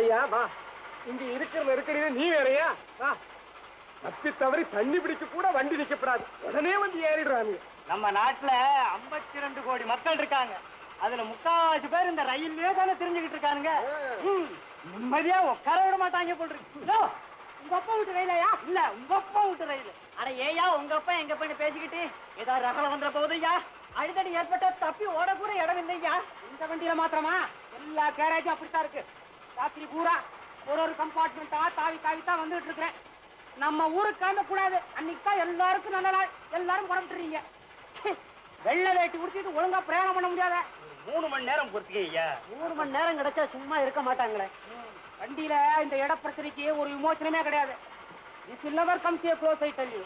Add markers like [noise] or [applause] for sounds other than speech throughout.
வாயா வா. இங்க இருக்கிற நெருக்கடியில நீ வேறையா? வா. தப்பி தவறி தண்ணி பிடிக்க கூட வண்டி நிக்கப்படாது உடனே வந்து ஏறிடுறாங்க. நம்ம நாட்டுல 52 ரெண்டு கோடி மக்கள் இருக்காங்க. அதுல முக்காவாசி பேர் இந்த ரயில்லே தானே தெரிஞ்சுக்கிட்டு இருக்கானுங்க. நிம்மதியா உட்கார விட மாட்டாங்க போல் இருக்கு. உங்க அப்பா விட்டு ரயிலையா இல்ல உங்க அப்பா விட்டு ரயில். அட ஏயா உங்க அப்பா எங்க போய் பேசிக்கிட்டு? ஏதாவது ரகல வந்துட போகுதுயா அடித்தடி ஏற்பட்ட தப்பி ஓட கூட இடம் இல்லையா இந்த வண்டியில மாத்திரமா? எல்லா கேரேஜும் அப்படித்தான் இருக்கு. ராத்திரி பூரா ஒரு ஒரு கம்பார்ட்மெண்ட்டா தாவி தாவி தான் வந்துட்டு இருக்கிறேன் நம்ம ஊருக்கு கிளம்ப கூடாது அன்னைக்கு தான் எல்லாருக்கும் நல்ல நாள். எல்லாரும் புறப்பட்டுறீங்க. வெள்ளை வேட்டி உடுத்திட்டு ஒழுங்கா பிரயாணம் பண்ண முடியாத? மூணு மணி நேரம் பொறுத்துக்க ஐயா. மூணு மணி நேரம் கிடைச்சா சும்மா இருக்க மாட்டாங்களே. வண்டியில இந்த இட பிரச்சனைக்கு ஒரு விமோச்சனமே கிடையாது. This will never come to close I tell you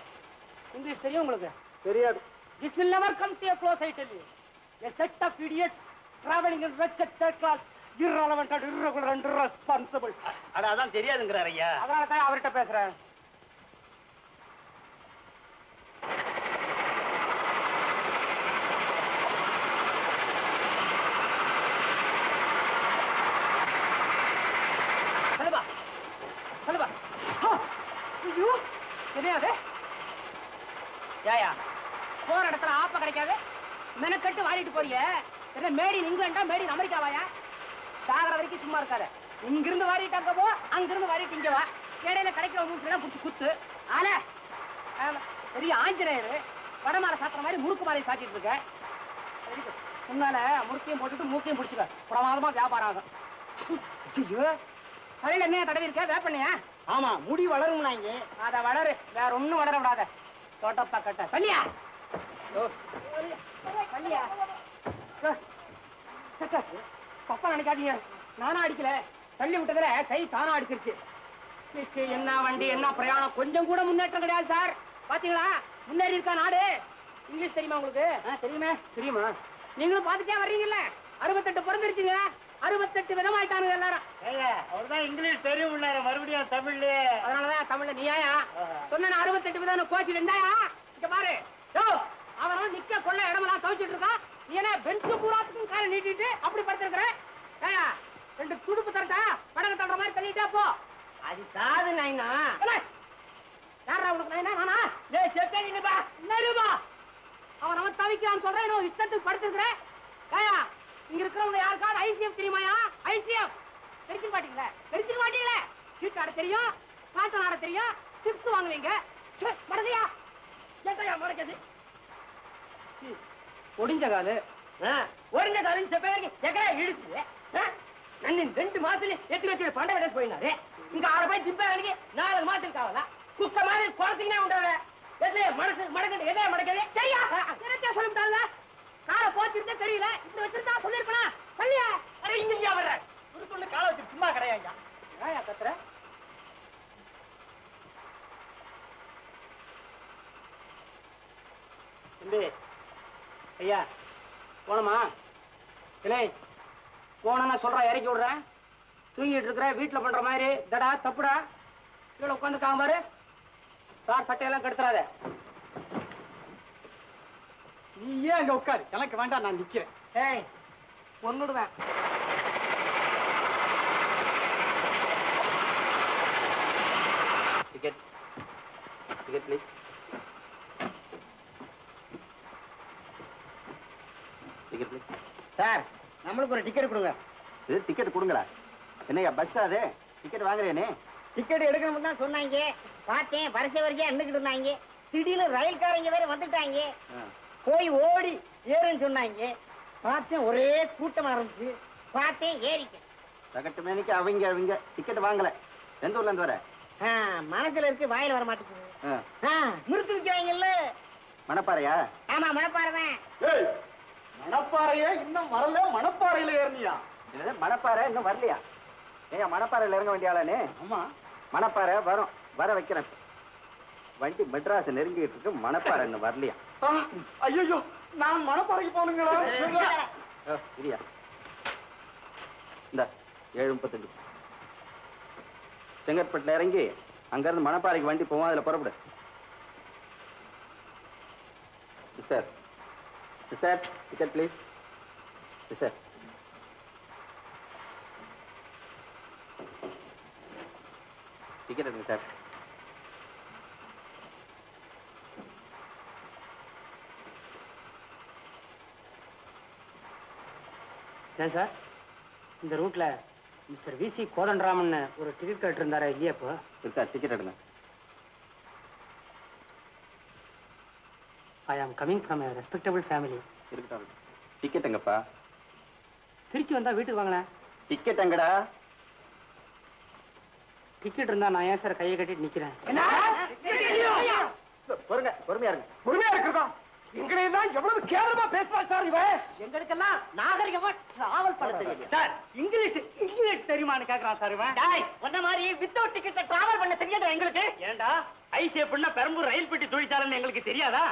English தெரியும் உங்களுக்கு? தெரியாது. This will never come to close I tell you a set of idiots travelling in wretched third class irrelevant and irregular and irresponsible அட அதான் தெரியாதுங்கிறார் ஐயா. அதனால தான் அவர்கிட்ட பேசுறேன். ஹலோபா ஹலோபா ஐயோ என்னையாது ஏயா போற இடத்துல ஆப்ப கிடைக்காது. மெனக்கட்டு வாரிட்டு போறிய. என்ன மேடி இங்கிலாண்டா மேடி அமெரிக்காவாயா? சாகர வரைக்கும் சும்மா இருக்காத. இங்கிருந்து வாரிட்டு அங்க போ அங்கிருந்து வாரிட்டு இங்க வா. இடையில கிடைக்கிற மூட்டெல்லாம் புடிச்சு குத்து. ஆல பெரிய ஆஞ்சநேயர் வடமாலை சாத்துற மாதிரி முறுக்கு மாலை சாத்திட்டு இருக்க. முன்னால முறுக்கையும் போட்டுட்டு மூக்கையும் பிடிச்சுக்க. பிரமாதமா வியாபாரம் ஆகும். ஐயோ தலையில என்ன தடவி இருக்க? வேப்பண்ணையா? ஆமா முடி வளரும் நாங்க அத வளரு. வேற ஒண்ணும் வளர விடாத. தோட்டப்பா கட்ட. கல்லியா சச்சா தப்பா நினைக்காதீங்க. நானா அடிக்கல. தள்ளி விட்டதுல கை தானா அடிச்சிருச்சு. சீ, சீ, என்ன வண்டி என்ன பிரயாணம்? கொஞ்சம் கூட முன்னேற்றம் கிடையாது சார். பாத்தீங்களா? முன்னேறி இருக்கா நாடு? இங்கிலீஷ் தெரியுமா உங்களுக்கு? தெரியுமே. தெரியுமா? நீங்களும் பாத்துட்டே வர்றீங்கல்ல? அறுபத்தெட்டு பிறந்திருச்சுங்க. அறுபத்தெட்டு விதமாயிட்டானுங்க எல்லாரும். அவர்தான் இங்கிலீஷ் தெரியும் மறுபடியும் தமிழ்ல அதனாலதான் தமிழ்ல நீயாயா? சொன்ன அறுபத்தெட்டு விதம் கோச்சு ரெண்டாயா? இங்க பாரு. யோ அவன் நிக்க கொள்ள இடமெல்லாம் துவைச்சிட்டு இருக்கான். நீ என்ன பெஞ்சு பூராத்துக்கும் காலை நீட்டிட்டு அப்படி படுத்திருக்கிற. ரெண்டு துடுப்பு தரட்டா படகு தள்ளுற மாதிரி தள்ளிட்டே போ. அது காது நைனா யாரா உனக்கு நைனா நானா? டேய் செப்பே நிப்பா. நிருபா அவன் அவன் தவிக்கிறான்னு சொல்றேன் இன்னும் இஷ்டத்துக்கு படுத்திருக்கிறேன் ஏயா இங்க இருக்கிறவங்க யாருக்காவது ஐசிஎஃப் தெரியுமாயா? ஐசிஎஃப் தெரிஞ்சுக்க மாட்டீங்களே? தெரிஞ்சுக்க மாட்டீங்களே? சீட் ஆட தெரியும் பாட்டம் ஆட தெரியும் டிப்ஸ் வாங்குவீங்க. ச்சே, மறதியா? ஏட்டையா மறக்கிறது? சீ, ஒடிஞ்ச காலு. ஒடிஞ்ச காலுன்னு செப்ப வரைக்கும் எக்கடா இழுத்து. நன்னு ரெண்டு மாசத்துல எட்டு லட்சம் பண்டை விட போயினாரு. இங்க ஆறு போய் திப்ப நாலு மாசத்துக்கு ஆகல குக்க மாதிரி குளத்துக்குனே உண்டாவ எதுல மனசு மடக்கண்டு எதையா மடக்கது? சரியா? என்னத்தா சொல்லிவிட்டாங்க காரை போச்சிருந்தே தெரியல. இந்த வச்சிருந்தா சொல்லிருக்கணும் சொல்லியா? அட இங்கயா வர்ற? துரு துண்ணு காலை வச்சு சும்மா கிடையாது ஏயா கத்துற? தம்பி ஐயா போனமா இல்லை போனா சொல்ற இறக்கி விடுறேன் தூங்கிட்டு இருக்கிற வீட்டுல பண்ற மாதிரி தடா தப்புடா. கீழே உட்காந்துருக்காங்க பாரு. சார் சட்டையெல்லாம் கெடுத்துறாத. நீ ஏன் அங்க உட்காரு? எனக்கு வேண்டாம் நான் நிக்கிறேன். ஏய் பொண்ணுடுவேன். Ticket ticket please ticket please sir நம்மளுக்கு ஒரு டிக்கெட் கொடுங்க. இது டிக்கெட் கொடுங்களா? என்னய்யா பஸ் அது? டிக்கெட் வாங்குறேனே. டிக்கெட் எடுக்கணும்னு தான் சொன்னாங்க. பார்த்தேன் வரிசை வரிசையா நின்றுக்கிட்டு இருந்தாங்க. திடீர்னு ரயில்காரங்க வேற வந்துட்டாங்க. போய் ஓடி ஏறுன்னு சொன்னாங்க. பார்த்தேன் ஒரே கூட்டமா இருந்துச்சு. பார்த்தேன் ஏறிட்டேன். சகட்டு மேனிக்கு அவங்க அவங்க. டிக்கெட் வாங்கல. எந்த ஊர்ல இருந்து வர? மனசுல இருக்கு வாயில வர மாட்டேங்குது. முறுக்கு விற்கிறாங்கல்ல மணப்பாறையா? ஆமா மணப்பாறை தான். மணப்பாறையே இன்னும் வரல மணப்பாறையில ஏறினியா? என்னது மணப்பாறை இன்னும் வரலையா? ஏன் மணப்பாறையில் இறங்க வேண்டிய ஆளானே ஆமா. மணப்பாறை வரும் வர வைக்கிறேன். வண்டி மெட்ராஸ் நெருங்கிட்டு இருக்கு மணப்பாறை இன்னும் வரலையா? ஐயோ நான் மணப்பாறைக்கு போகணுங்களா? ஓ, இரியா இந்த ஏழு முப்பத்தஞ்சு. செங்கற்பட்டில் இறங்கி அங்கிருந்து மணப்பாறைக்கு வண்டி போவோம் அதில் புறப்படு. Mister mister ticket please mister ticket எடுங்க சார் ஏன் சார்? இந்த ரூட்ல மிஸ்டர் விசி கோதண்டராமன் ஒரு டிக்கெட் கேட்டிருந்தாரா இல்லையா இப்போ? இருக்கா டிக்கெட் எடுங்க. I am coming from a respectable family இருக்கட்டும். டிக்கெட் எங்கப்பா? திருச்சி வந்தா வீட்டுக்கு வாங்களேன் டிக்கெட் எங்கடா? டிக்கெட் இருந்தா நான் ஏன் சார் கையை கட்டிட்டு நிக்கிறேன்? பொறுங்க பொறுமையா இருங்க. பொறுமையா இருக்கிறதா? எங்களையும் தான் எவ்வளவு கேவலமா பேசுறா சார் இவன் எங்களுக்கெல்லாம் நாகரிகமா டிராவல் பண்ண தெரியல சார் இங்கிலீஷ் இங்கிலீஷ் தெரியுமான்னு கேக்குறான் சார் இவன். டாய் உன்ன மாதிரி வித்தவுட் டிக்கெட் டிராவல் பண்ண தெரியாதா எங்களுக்கு. ஏண்டா ஐசிஎஃப்னா பெரம்பூர் ரயில் பெட்டி தொழிற்சாலைன்னு எங்களுக்கு தெரியாதா?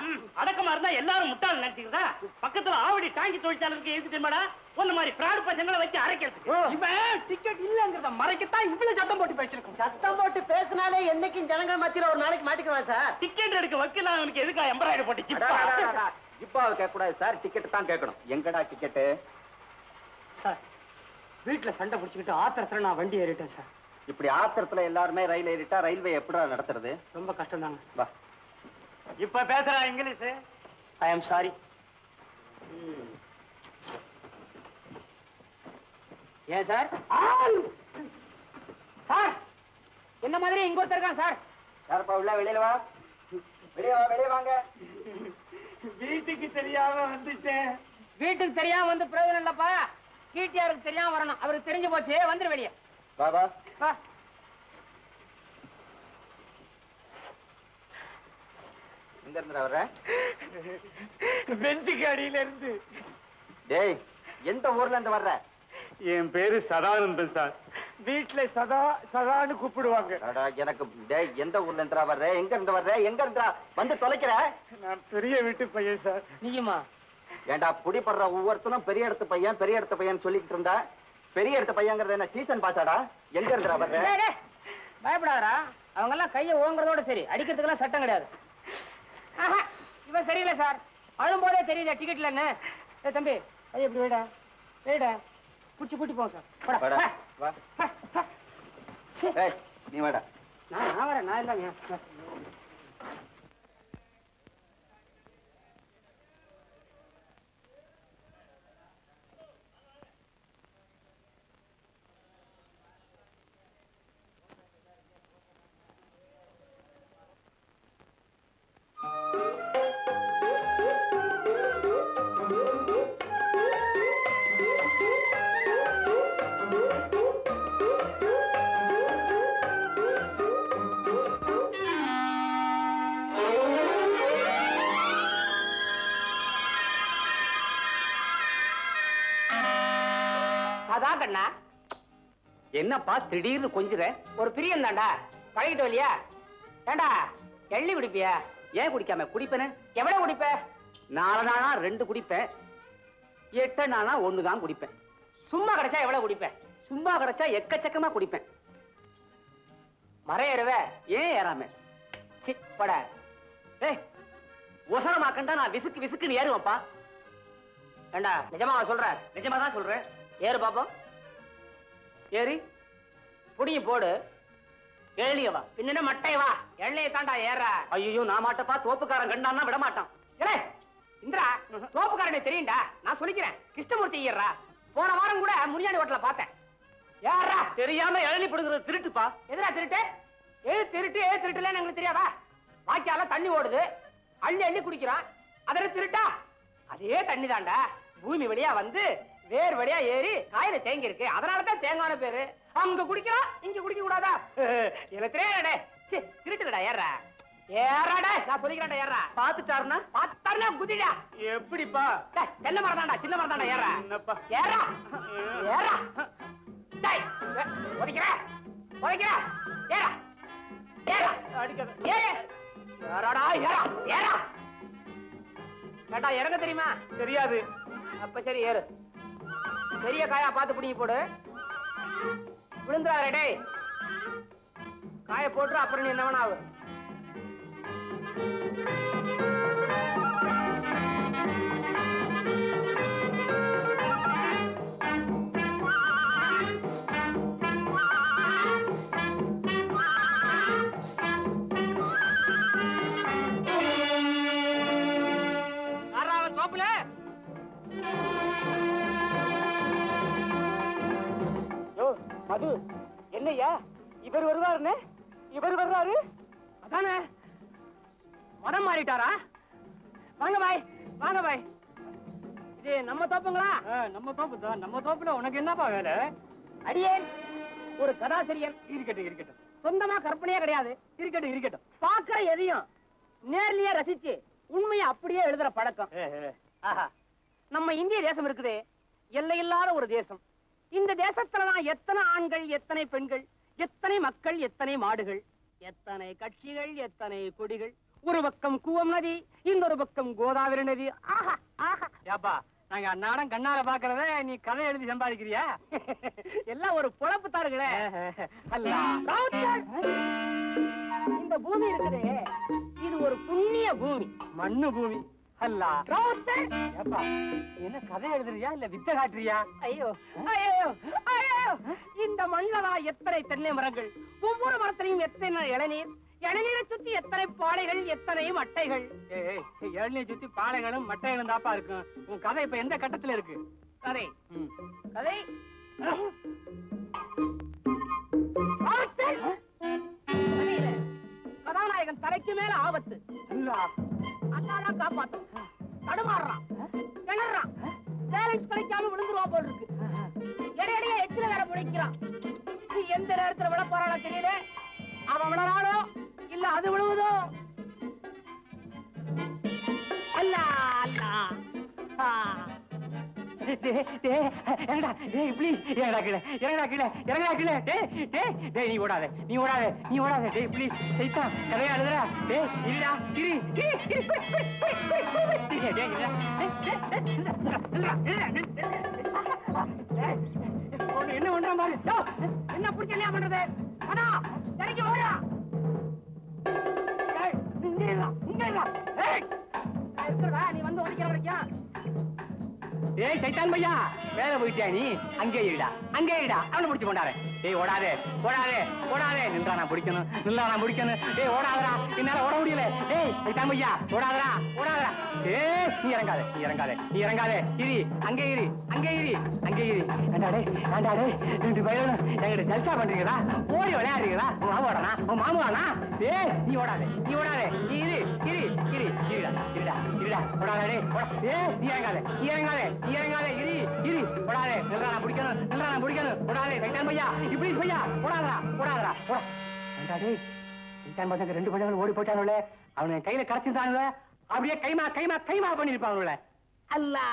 அடக்கமா இருந்தா எல்லாரும் முட்டாள் நினைச்சுக்கிறதா பக்கத்துல ஆவடி டாங்கி தொழிற்சாலைக்கு எதுக்கு தெரியுமாடா? ஒண்ணு மாதிரி பிராடு பசங்களை வச்சு அரைக்கிறதுக்கு. இவன் டிக்கெட் இல்லங்கிறத மறைக்கத்தான் இவ்வளவு சத்தம் போட்டு பேசிருக்கோம் சத்தம் போட்டு பேசினாலே என்னைக்கும் ஜனங்கள் மத்தியில ஒரு நாளைக்கு மாட்டிக்குவான் சார். டிக்கெட் எடுக்க வக்கீல் அவனுக்கு எதுக்கா எம்பராய்டு போட்டு அடா, அடா, அடா, சிப்பா? அடா. ஜிப்பாவை கேட்க கூடாது சார். டிக்கெட் தான் கேட்கணும். எங்கடா டிக்கெட்டு சார் வீட்டுல சண்டை பிடிச்சுக்கிட்டு ஆத்திரத்துல நான் வண்டி ஏறிட்டேன் சார். இப்படி ஆத்திரத்துல எல்லாருமே ரயில் ஏறிட்டா ரயில்வே எப்படிடா நடத்துறது? ரொம்ப கஷ்டம் தாங்க வா. இப்ப பேசுறா இங்கிலீஷ். ஐ எம் சாரி ஏன் சார்? சார்! என்ன மாதிரி இங்க ஒருத்தர் இருக்கான் சார். யாரப்பா உள்ள வெளியில வா. வெளியே வா வெளியே வாங்க. வீட்டுக்கு தெரியாம வந்துட்டேன். வீட்டுக்கு தெரியாம வந்து பிரயோஜனம் இல்லப்பா. டிடிஆருக்கு தெரியாம வரணும். அவருக்கு தெரிஞ்சு போச்சு. வந்துரு வெளியே. வா வா. வா. எங்க இருந்து வர்ற? பெஞ்சுக்கு அடியில இருந்து டேய் எந்த ஊர்ல இருந்து வர்ற? என் பேரு சதானந்தன் சார். வீட்டுல சதா சதான்னு கூப்பிடுவாங்க. எனக்கு டேய் எந்த ஊர்ல இருந்துடா வர்ற? எங்க இருந்து வர்ற? எங்க இருந்துடா வந்து தொலைக்கிற? நான் பெரிய வீட்டு பையன் சார். நீயுமா? ஏன்டா புடிப்படுற ஒவ்வொருத்தனும் பெரிய இடத்து பையன் பெரிய இடத்து பையன் சொல்லிக்கிட்டு இருந்தா? பெரிய இடத்து பையங்கிறது என்ன? சீசன் பாஸாடா எங்க இருந்துடா வர்ற பயப்படாதடா. அவங்க எல்லாம் கையை ஓங்குறதோட சரி. அடிக்கிறதுக்கெல்லாம் சட்டம் கிடையாது. ஆஹா, இவன் சரியில்லை சார். அழும்போதே தெரியுதா டிக்கெட்ல என்ன ஏய் தம்பி அது எப்படி வைடா. வைடா. புடிச்சு புட்டி போங்க சார். நீ வாடா. நான் வரேன். நான் இல்லைங்க கண்ணா. என்னப்பா திடீர்னு கொஞ்சிற? ஒரு பிரியம் தான்டா. பழகிட்டு இல்லையா? ஏண்டா எள்ளி குடிப்பியா? ஏன் குடிக்காம? குடிப்பேனே? எவ்வளவு குடிப்ப? நாலு நாளா ரெண்டு குடிப்பேன். எட்டு நாளா தான் குடிப்பேன். சும்மா கிடைச்சா எவ்வளவு குடிப்ப? சும்மா கிடைச்சா எக்கச்சக்கமா குடிப்பேன். மரம் ஏறுவ ஏன் ஏறாம? சி போடா. ஏய் ஒசரமாக்கண்டா நான் விசுக்கு விசுக்குன்னு ஏறுவேன்ப்பா. ஏண்டா நிஜமா சொல்ற? நிஜமா தான் சொல்றேன். ஏறு பாப்போம். ஏறி புடிங்க போடு. ஏழியவா பின்ன மட்டை வா. எண்ணெயை தாண்டா ஏற. ஐயோ நான் மாட்டப்பா. தோப்புக்காரன் கண்டான்னா விட மாட்டான். ஏலே இந்திரா தோப்புக்காரனே தெரியும்டா. நான் சொல்லிக்கிறேன். கிருஷ்ணமூர்த்தி ஐயர்ரா போன வாரம் கூட முனியாண்டி ஹோட்டல பார்த்தேன். யாரா தெரியாம இளநி பிடுங்குறது திருட்டுப்பா. எதுடா திருட்டு? எது திருட்டு எது திருட்டுலன்னு எங்களுக்கு தெரியாதா? வாய்க்கால தண்ணி ஓடுது. அள்ளி அள்ளி குடிக்கிறான். அதோட திருட்டா? அதே தண்ணி தாண்டா பூமி வழியா வந்து வேர் வழியா ஏறி காயில தேங்கி இருக்கு. அதனால தான் தேங்கான பேரு. அங்க குடிக்கிறான் இங்க குடிக்க கூடாதா? [laughs] எனக்கு தெரியாடே ச்சே திருட்டுடா ஏறா ஏறாடா நான் சொல்லிக்கிறேன்டா ஏறா பாத்துட்டாருன்னா பார்த்தாருனா குதிடா. எப்படிப்பா? தென்னை மரம் தான்டா சின்ன மரம் தான்டா ஏறா என்னப்பா? ஏறா [laughs] ஏறா டேய் ஏ, உதைக்கிற. உதைக்கிற. ஏறா ஏறா அடிக்காத. ஏறு ஏறாடா ஏறா ஏறா ஏண்டா இறங்க தெரியுமா? தெரியாது. அப்ப சரி ஏறு. பெரிய காயா பார்த்து பிடிங்கி போடு. விழுந்துறாரு டே காய போட்டு அப்புறம் நீ என்ன வேணா ஆகு இவர் வருவாருன்னு? இவர் வர்றாரு? அதானே? மனம் மாறிட்டாரா? வாங்க பாய் வாங்க பாய். இது நம்ம தோப்புங்களா? நம்ம தோப்பு தான். நம்ம தோப்புல உனக்கு என்னப்பா வேலை? அடியேன் ஒரு கதாசிரியர் இருக்கட்டும் இருக்கட்டும். சொந்தமா கற்பனையே கிடையாது. இருக்கட்டும் இருக்கட்டும். பாக்குற எதையும் நேர்லயே ரசிச்சு உண்மையை அப்படியே எழுதுற பழக்கம். நம்ம இந்திய தேசம் இருக்குது. எல்லையில்லாத ஒரு தேசம். இந்த தேசத்துலதான் எத்தனை ஆண்கள் எத்தனை பெண்கள் எத்தனை மக்கள் எத்தனை மாடுகள் எத்தனை கட்சிகள் எத்தனை கொடிகள். ஒரு பக்கம் கூவம் நதி இன்னொரு பக்கம் கோதாவரி நதி. ஆஹா ஆஹா. ஏப்பா நாங்க அன்னாடம் கண்ணால பாக்குறத நீ கதை எழுதி சம்பாதிக்கிறியா? எல்லாம் ஒரு பொழப்பு தாருங்களே இந்த பூமி இருக்குதே. இது ஒரு புண்ணிய பூமி. மண்ணு பூமி. அல்ல. என்ன கதை எழுதுறியா இல்ல வித்த காட்டுறியா? ஐயோ ஐயோ ஐயோ. இந்த மண்ணில்தான் எத்தனை தென்னை மரங்கள் ஒவ்வொரு மரத்திலையும் எத்தனை இளநீர்? இளநீரை சுத்தி எத்தனை பாளைகள் எத்தனை மட்டைகள்? இளநீர் சுத்தி பாளைகளும் மட்டைகளும் தாப்பா இருக்கும் உன் கதை இப்ப எந்த கட்டத்துல இருக்கு? கதை. கதை. கதாநாயகன் தலைக்கு மேல ஆபத்து. அண்ணாலாம் காப்பாத்தும் தடுமாறுறான். கிளறான் பேலன்ஸ் கிடைக்காம விழுந்துருவா போல் இருக்கு. இடையிடையே எச்சில வேற முடிக்கிறான் எந்த நேரத்துல விட போறானோ தெரியல. அவன் விழறானோ? இல்ல அது விழுவுதோ? டேய், டேய், இறங்குடா, டேய், கீழே, இறங்குடா கீழே, இறங்குடா கீழே, டேய், டேய், டேய், நீ ஓடாத, நீ ஓடாத, நீ ஓடாத, டேய், கதையா டேய், இருடா, இரு, இரு, இரு, டேய், டேய், என்ன பண்றான் பாரு, என்ன பிடிச்ச பண்றது அண்ணா இறங்கி ஓடா இங்க இங்க நீ வந்து ஒழிக்கிற வரைக்கும் ஏய் சைத்தான் பையா. வேலை போயிட்டியா நீ? அங்கே இருடா. அங்கே இருடா. அவனை பிடிச்சி கொண்டாரேன் டேய் ஓடாதே ஓடாதே ஓடாதே. நின்றா நான் பிடிக்கணும் நின்றா நான் பிடிக்கணும். டேய் ஓடாதடா என்னால ஓட முடியல. டேய் தம்பையா பையா ஓடாதடா ஓடாதடா. ஏய் நீ இறங்காதே நீ இறங்காதே நீ இறங்காதே. இரு அங்கே இரு அங்கே இரு அங்கே இரு. ஏண்டா டேய் ரெண்டு பயிரும் எங்கிட்ட ஜல்சா பண்றீங்களா? ஓடி விளையாடுறீங்களா? உன் மாமா ஓடனா உன் மாமா வாடா ஏய் நீ ஓடாதே நீ ஓடாதே. நீ இரு இரு இரு. இருடா இருடா இருடா. ஓடாதே டேய் ஏய் நீ இறங்காதே நீ இறங்காதே நீ இறங்காதே. இரு இரு. ஓடாதே நில்றா நான் பிடிக்கணும் நில்றா நான் பிடிக்கணும். ஓடாதே சைத்தான் பையா இப்படி பையா ஓடாதடா ஓடாதடா ஓடா ஏண்டா டேய் பசங்க ரெண்டு பசங்களும் ஓடி போட்டானுல அவனை கையில கரைச்சிருந்தானுல அப்படியே கைமா கைமா கைமா பண்ணிருப்பானுல அல்லா.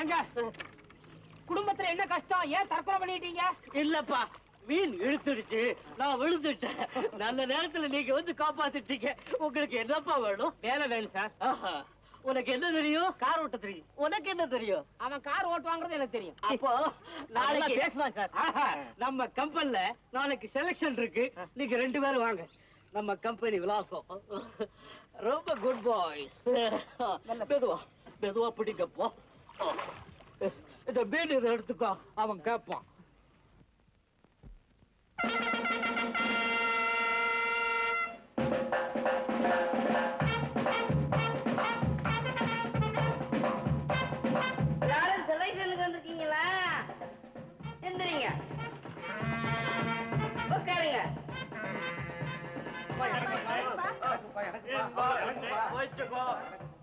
எங்க குடும்பத்துல என்ன கஷ்டம் ஏன் தற்கொலை பண்ணிட்டீங்க இல்லப்பா மீன் இழுத்துடுச்சு. நான் விழுந்துட்டேன். நல்ல நேரத்துல நீங்க வந்து காப்பாத்திட்டீங்க. உங்களுக்கு என்னப்பா வேணும்? வேலை வேணும் சார். உனக்கு என்ன தெரியும்? கார் ஓட்ட தெரியும். உனக்கு என்ன தெரியும்? அவன் கார் ஓட்டுவாங்கிறது எனக்கு தெரியும். அப்போ நாளைக்கு பேசலாம் சார். ஆஹா, நம்ம கம்பெனில நாளைக்கு செலக்ஷன் இருக்கு. நீங்க ரெண்டு பேரும் வாங்க. நம்ம கம்பெனி விலாசம். ரொம்ப குட் பாய்ஸ் மெதுவா மெதுவா பிடிக்கப்போ இந்த பீடு இதை எடுத்துக்கோ. அவன் கேட்பான்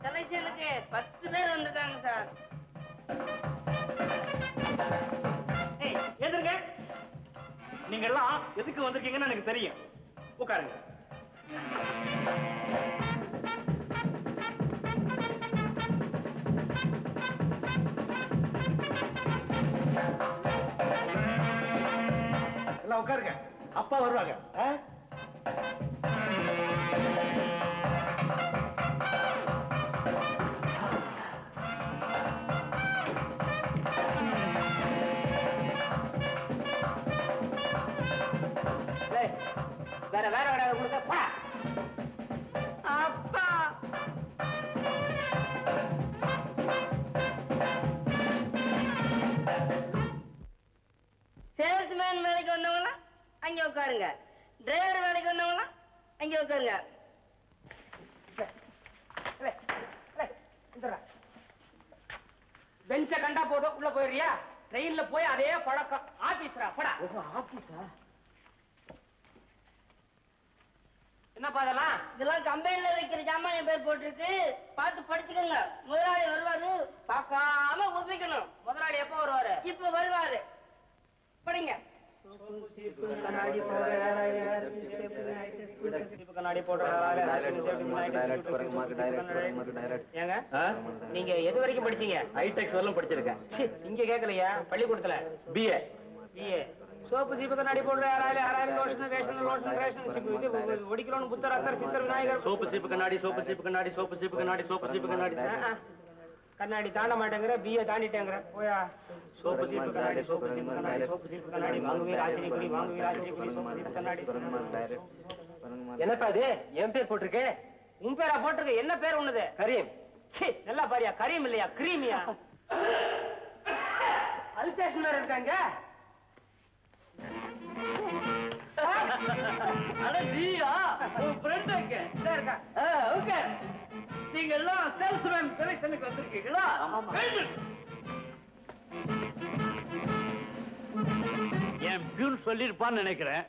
செலக்ஷனுக்கு பத்து பேர் வந்துட்டாங்க சார். நீங்க எல்லாம் எதுக்கு வந்திருக்கீங்கன்னு எனக்கு தெரியும். உட்காருங்க. எல்லாம் உட்காருங்க. அப்பா வருவாங்க. அங்க உட்காருங்க. டிரைவர் வேலைக்கு வந்தவங்களா அங்க உட்காருங்க. பெஞ்ச கண்டா போதும் உள்ள போயிடுறியா? ட்ரெயின்ல போய் அதே பழக்கம். ஆபீஸ்ரா படா. என்னப்பா அதெல்லாம் இதெல்லாம் கம்பெனில வைக்கிற ஜாமான் என் பேர் போட்டிருக்கு. பார்த்து படிச்சுக்கோங்க. முதலாளி வருவாரு. பார்க்காம ஒப்பிக்கணும். முதலாளி எப்போ வருவாரு? இப்ப வருவாரு படிங்க கண்ணாடி போடுற ஏங்க நீங்க எது வரைக்கும் படிச்சீங்க ஹைடெக்ஸ் வரலும் படிச்சிருக்கேன் இங்க கேட்கலையா பள்ளிக்கூடத்துல பிஏ பிஏ சோப்பு சீப்பு கண்ணாடி போடுற யாராவது யாராவது லோஷன் ரேஷன் லோஷன் ரேஷன் இது ஒடிக்கலோன்னு புத்தர் அத்தர் சித்தர் விநாயகர் சோப்பு சீப்பு கண்ணாடி சோப்பு சீப்பு கண்ணாடி சோப்பு சீப்பு கண்ணாடி. சோப்பு சீப்பு கண்ணாடி கண்ணாடி தாண்ட மாட்டேங்கிற பிஏ தாண்டிட்டேங்கிற. போயா? சோப்பு சீப்பு கண்ணாடி சோப்பு சீப்பு கண்ணாடி சோப்பு சீப்பு கண்ணாடி. வாங்குவீர் ஆச்சரியக்குடி வாங்குவீர் ஆச்சரியக்குடி சோப்பு சீப்பு கண்ணாடி. என்னப்பா இது என் பேர் போட்டிருக்கு? உன் பேரா போட்டிருக்கு? என்ன பேர் உன்னது? கரீம். ச்சீ நல்லா பாரியா. கரீம் இல்லையா? கிரீமியா? அல்சேஷன் வேற இருக்காங்க. அட நீயா? உன் ஃப்ரெண்ட் எங்க இதா இருக்கா. ஓகே நீங்க எல்லாம் சேல்ஸ்மேன் செலக்ஷனுக்கு வந்திருக்கீங்களா. என் பியூன் சொல்லிருப்பான்னு நினைக்கிறேன்.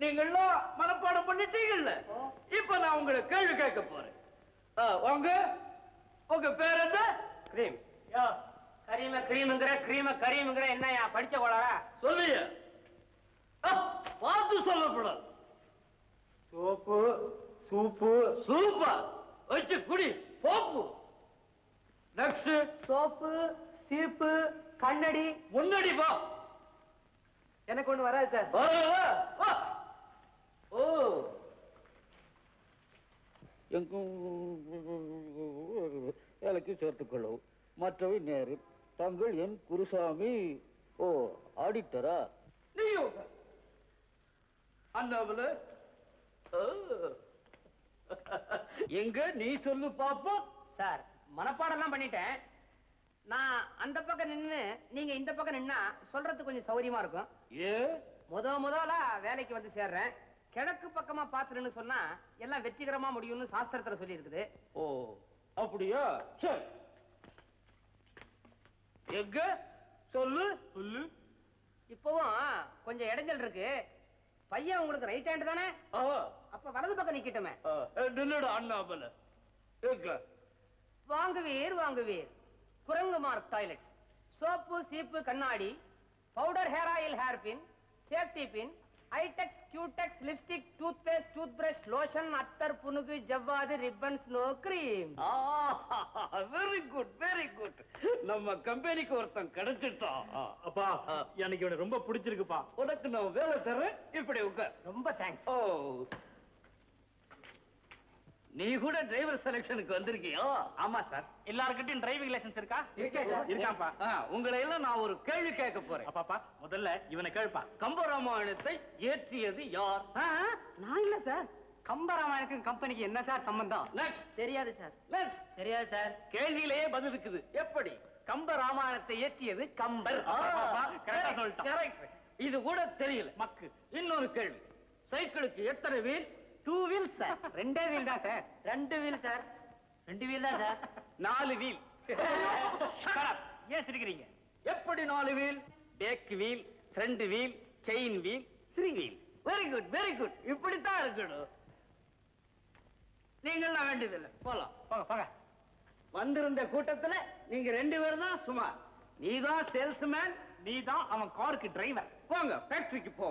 நீங்க எல்லாம் மனப்பாடம் பண்ணிட்டீங்கல்ல? இப்ப நான் உங்களை கேள்வி கேட்க போறேன். ஆ, வாங்க உங்க பேர் என்ன? கிரீம் யோ கரீம கிரீம்ங்கிற கிரீம கரீம்ங்கிற என்னயா படிச்ச கோளாரா சொல்லுங்க ஆ, பார்த்து சொல்லக்கூடாது சோப்பு சூப்பு. சூப்பர் வச்சு குடி. போப்பு நெக்ஸ்ட் சோப்பு சீப்பு கண்ணடி. முன்னாடி போ. எனக்கு ஒண்ணு வராது சார். ஓ. வேலைக்கு சேர்த்துக் கொள்ளவும் மற்றவை நேரு. தங்கள் என் குருசாமி. ஓ ஆடிட்டரா? நீ உட்கார். அண்ணாவுல ஓ. எங்க? நீ சொல்லு பாப்போம். சார் மனப்பாடம்லாம் பண்ணிட்டேன். நான் அந்த பக்கம் நின்னு நீங்க இந்த பக்கம் நின்னா சொல்றதுக்கு கொஞ்சம் சௌரியமா இருக்கும். ஏ? முத முதல்ல வேலைக்கு வந்து சேர்றேன். கிழக்கு பக்கமா பாத்துருன்னு சொன்னா எல்லாம் வெற்றிகரமா முடியும்னு சாஸ்திரத்துல சொல்லி இருக்குது ஓ அப்படியா? சரி எங்க? சொல்லு. சொல்லு. இப்பவும் கொஞ்சம் இடைஞ்சல் இருக்கு. பையன் உங்களுக்கு ரைட் ஹேண்ட் தானே? ஆ, அப்ப வலது பக்கம் நிக்கட்டுமே. நின்னுடு அண்ணாமல எங்க வாங்குவீர் வாங்குவீர். குரங்கு மார்க் டாய்லெட்ஸ். சோப்பு சீப்பு கண்ணாடி. Powder hair oil hair pin. Safety pin. Eyetex cutex lipstick toothpaste toothbrush lotion அத்தர் புனுகு ஜவ்வாது ribbons snow cream. Very good very good. நம்ம கம்பெனிக்கு ஒருத்தன் கிடைச்சிட்டான் அப்பா எனக்கு இவனை ரொம்ப பிடிச்சிருக்குப்பா. உனக்கு நான் வேலை தரேன். இப்படி உட்கார். ரொம்ப தேங்க்ஸ் ஓ நீ கூட டிரைவர் செலக்ஷனுக்கு வந்திருக்கியோ? ஆமா சார் எல்லார்கிட்டயும் டிரைவிங் லைசென்ஸ் இருக்கா? இருக்காப்பா. உங்களை எல்லாம் நான் ஒரு கேள்வி கேட்க போறேன். அப்பாப்பா முதல்ல இவனை கேள்ப்பா கம்பராமாயணத்தை ஏற்றியது யார்? நான் இல்ல சார் கம்பராமாயணக்கும் கம்பெனிக்கு என்ன சார் சம்பந்தம்? நெக்ஸ்ட் தெரியாது சார் நெக்ஸ்ட் தெரியாது சார் கேள்வியிலேயே பதில் இருக்குது. எப்படி? கம்ப ராமாயணத்தை ஏற்றியது கம்பர். கரெக்டா சொல்லிட்டான். இது கூட தெரியல. மக்கு. இன்னொரு கேள்வி. சைக்கிளுக்கு எத்தனை வீல்? டூ வீல் சார் ரெண்டே வீல் தான் சார் ரெண்டு வீல் சார் ரெண்டு வீல் தான் சார் நாலு வீல் [laughs] ஏன் சிரிக்கிறீங்க? எப்படி நாலு wheel back wheel front wheel chain wheel three wheel very good very good இப்படித்தான் இருக்கணும். நீங்களாம் வேண்டியதில்லை. போலாம். போங்க போங்க. வந்திருந்த கூட்டத்துல நீங்க ரெண்டு பேரும் தான் சுமார். நீதான் சேல்ஸ்மேன் நீ தான் அவன் காருக்கு டிரைவர் போங்க ஃபேக்டரிக்கு போ.